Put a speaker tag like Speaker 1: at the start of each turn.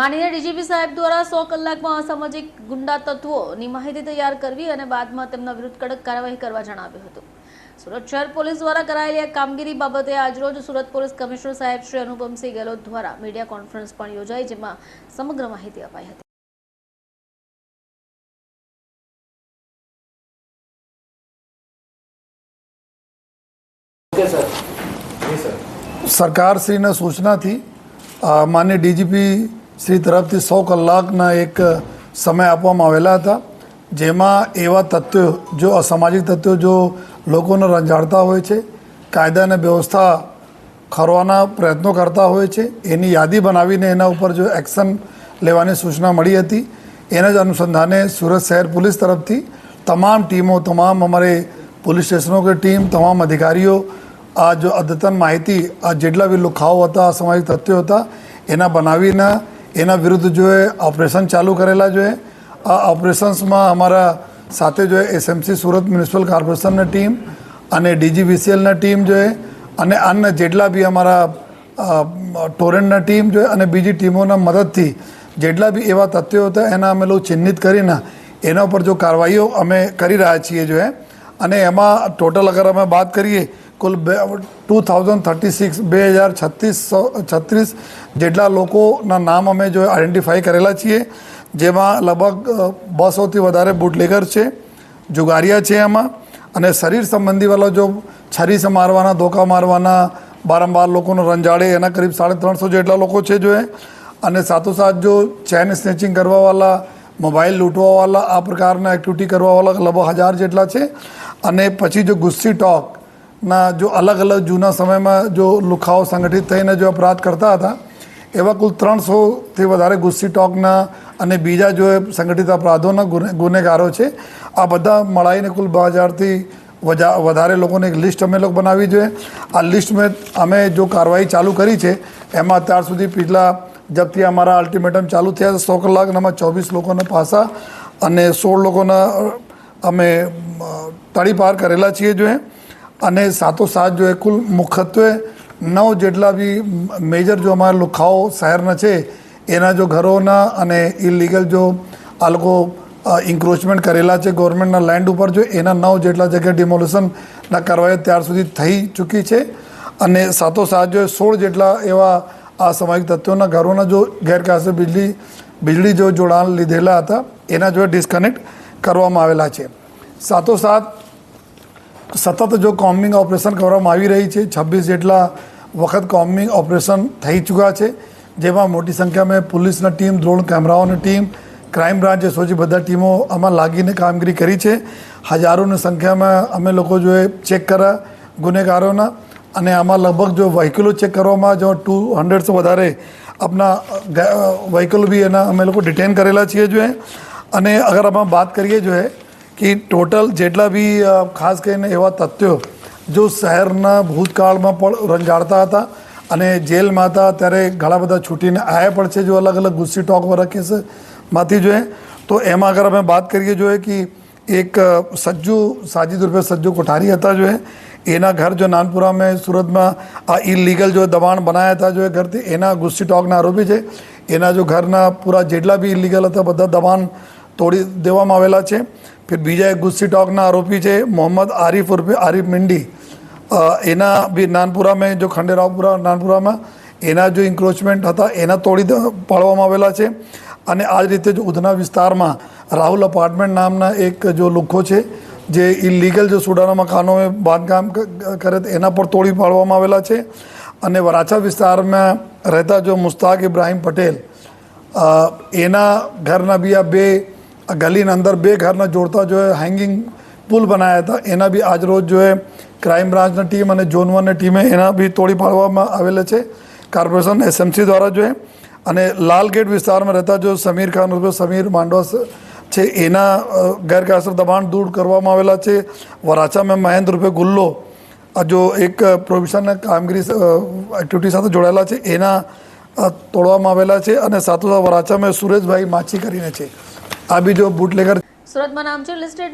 Speaker 1: માનનીય ડીજીપી સાહેબ દ્વારા સો કલાકમાં અસામાજિક ગુંડા તત્વોની માહિતી તૈયાર કરવી અને બાદમાં તેમના વિરુદ્ધ કડક કાર્યવાહી કરવા જણાવ્યું હતું. સુરત શહેર પોલીસ દ્વારા કરાયેલી આ કામગીરી બાબતે આજરોજ સુરત પોલીસ કમિશનર સાહેબ શ્રી અનુપમસિંહ ગેહલોત દ્વારા મીડિયા કોન્ફરન્સ પણ યોજાઈ જેમાં સમગ્ર માહિતી અપાઈ હતી.
Speaker 2: Okay sir. જી સર.
Speaker 3: સરકારશ્રીના સૂચનાથી માન્ય ડીજીપી શ્રી તરફથી સો કલાકના એક સમય આપવામાં આવેલા હતા, જેમાં એવા તત્વો, જો અસામાજિક તત્વો જો લોકોને રંજાડતા હોય છે, કાયદા અને વ્યવસ્થા ખરવાના પ્રયત્નો કરતા હોય છે, એની યાદી બનાવીને એના ઉપર જો એક્શન લેવાની સૂચના મળી હતી, એના જ અનુસંધાને સુરત શહેર પોલીસ તરફથી તમામ ટીમો, તમામ અમારે પોલીસ સ્ટેશનો કે ટીમ, તમામ અધિકારીઓ, આ જો અદ્યતન માહિતી, આ જેટલા બી લુખાઓ હતા, અસામાજિક તથ્યો હતા, એના બનાવીને એના વિરુદ્ધ જોએ ઓપરેશન ચાલુ કરેલા જોઈએ આ ઓપરેશન્સમાં અમારા સાથે જો એસએમસી સુરત મ્યુનિસિપલ કોર્પોરેશનની ટીમ અને ડીજીવીસીએલની ટીમ જોઈએ અને અન્ય જેટલા બી અમારા ટોરેન્ટના ટીમ જોઈએ અને બીજી ટીમોના મદદથી જેટલા બી એવા તથ્યો હતા એના અમે લોકો ચિહ્નિત કરીને એના ઉપર જો કાર્યવાહીઓ અમે કરી રહ્યા છીએ જોઈએ અને એમાં ટોટલ અગર અમે વાત કરીએ કુલ બે, ટુ થાઉઝન્ડ થર્ટી સિક્સ, બે હજાર છત્રીસ છત્રીસ જેટલા લોકોના નામ અમે જો આઈડેન્ટિફાઈ કરેલા છીએ, જેમાં લગભગ બસોથી વધારે બુટલેગર છે જુગારિયા છે એમાં અને શરીર સંબંધીવાળા જો છરીસ મારવાના, ધોકા મારવાના, વારંવાર લોકોનો રંજાડે, એના કરીબ સાડા ત્રણસો જેટલા લોકો છે જો એ, અને સાથોસાથ જો ચેન સ્નેચિંગ કરવાવાળા મોબાઈલ લૂંટવાવાળા આ પ્રકારના એક્ટિવિટી કરવાવાળા લગભગ હજાર જેટલા છે, અને પછી જો ગુસ્સી ટોક ના, જો અલગ અલગ જૂના સમયમાં જો લુખાઓ સંગઠિત થઈને જો અપરાધ કરતા હતા, એવા કુલ ત્રણસોથી વધારે ગુસ્સી ટોકના અને બીજા જો સંગઠિત અપરાધોના ગુનેગારો છે, આ બધા મળાઈને કુલ બે હજારથી વધારે લોકોની એક લિસ્ટ અમે લોકો બનાવી જોઈએ. આ લિસ્ટ મેં, અમે જો કાર્યવાહી ચાલુ કરી છે, એમાં અત્યાર સુધી પિછલા જબથી અમારા અલ્ટિમેટમ ચાલુ થયા સો કલાકનામાં ચોવીસ લોકોના પાસા અને સોળ લોકોના અમે તડી પાર કરેલા છીએ જોઈએ અને સાથોસાથ જો એ કુલ મુખ્યત્વે નવ જેટલા બી મેજર જો અમારા લુખાઓ શહેરના છે, એના જો ઘરોના અને ઇલીગલ જો આ લોકો ઇન્ક્રોચમેન્ટ કરેલા છે ગવર્મેન્ટના લેન્ડ ઉપર જો, એના નવ જેટલા જગ્યાએ ડિમોલેશનના કાર્યવાહી ત્યાર સુધી થઈ ચૂકી છે. અને સાથોસાથ જો સોળ જેટલા એવા આ સામાજિક તત્વોના ઘરોના જો ગેરકાયદેસર વીજળી વીજળી જો જોડાણ લીધેલા હતા, એના જો ડિસ્કનેક્ટ કરવામાં આવેલા છે. સાથોસાથ સતત જો કોમ્બિંગ ઓપરેશન કરવામાં આવી રહી છે, છવ્વીસ જેટલા વખત કોમ્બિંગ ઓપરેશન થઈ ચૂક્યા છે, જેમાં મોટી સંખ્યામાં પોલીસના ટીમ, ડ્રોન કેમેરાઓની ટીમ, ક્રાઇમ બ્રાન્ચ એસઓજી બધા ટીમો આમાં લાગીને કામગીરી કરી છે. હજારોની સંખ્યામાં અમે લોકો જો એ ચેક કર્યા ગુનેગારોના, અને આમાં લગભગ જો વ્હીકલો ચેક કરવામાં જો ટુ હંડ્રેડથી વધારે આપણા વ્હીકલ બી એના અમે લોકો ડિટેન કરેલા છીએ જો અને અગર આમાં વાત કરીએ જો કે ટોટલ જેટલા બી ખાસ કરીને એવા તથ્યો જો શહેરના ભૂતકાળમાં પણ રંજાડતા હતા અને જેલમાં હતા, ત્યારે ઘણા બધા છૂટીને આવ્યા પણ છે, જો અલગ અલગ ગુસ્સી ટોકવાળા કેસમાંથી જોઈએ તો એમાં અગર અમે વાત કરીએ જોઈએ કે એક સજ્જુ, સાજીદ રૂપે સજ્જુ કોઠારી હતા જોઈએ એના ઘર જો નાનપુરા મેં સુરતમાં આ ઇલીગલ જો દબાણ બનાવ્યા હતા જો એ ઘરથી, એના ગુસ્સી ટોકના આરોપી છે. એના જો ઘરના પૂરા જેટલા બી ઇલીગલ હતા, બધા દબાણ તોડી દેવામાં આવેલા છે. ફિર બીજા એક ગુસ્સી ટોકના આરોપી છે, મોહમ્મદ આરિફ ઉર્ફે આરિફ મિંડી. એના બી નાનપુરામાં, જો ખંડેરાવપુરા નાનપુરામાં, એના જો ઇન્ક્રોચમેન્ટ હતા, એના તોડી પાડવામાં આવેલા છે. અને આ જ રીતે જો ઉધના વિસ્તારમાં રાહુલ અપાર્ટમેન્ટ નામના એક જો લુખ્ખો છે, જે ઇલીગલ જો સુડાના મકાનોમાં બાંધકામ કરે, એના પર તોડી પાડવામાં આવેલા છે. અને વરાછા વિસ્તારમાં રહેતા જો મુસ્તાક ઇબ્રાહીમ પટેલ એના ઘરના બી આ બે આ ગલીના અંદર બે ઘરના જોડતા જો હેંગિંગ પુલ બનાવ્યા હતા, એના બી આજરોજ જો એ ક્રાઇમ બ્રાન્ચની ટીમ અને ઝોન વનની ટીમે એના બી તોડી પાડવામાં આવેલા છે. કોર્પોરેશન એસએમસી દ્વારા જો એ અને લાલગેટ વિસ્તારમાં રહેતા જો સમીર ખાન ઉર્ફે સમીર માંડવા છે, એના ગેરકાયદેસર દબાણ દૂર કરવામાં આવેલા છે. વરાછામાં મહેન્દ્ર રૂપે ગુલ્લો જો એક પ્રોવિશનના કામગીરી એક્ટિવિટી સાથે જોડાયેલા છે, એના તોડવામાં આવેલા છે અને સાથોસાથ વરાછામાં સુરેશભાઈ માછી કરીને છે. આ બીજો બુટલેગર
Speaker 1: સુરતમાં નામચીર લિસ્ટેડ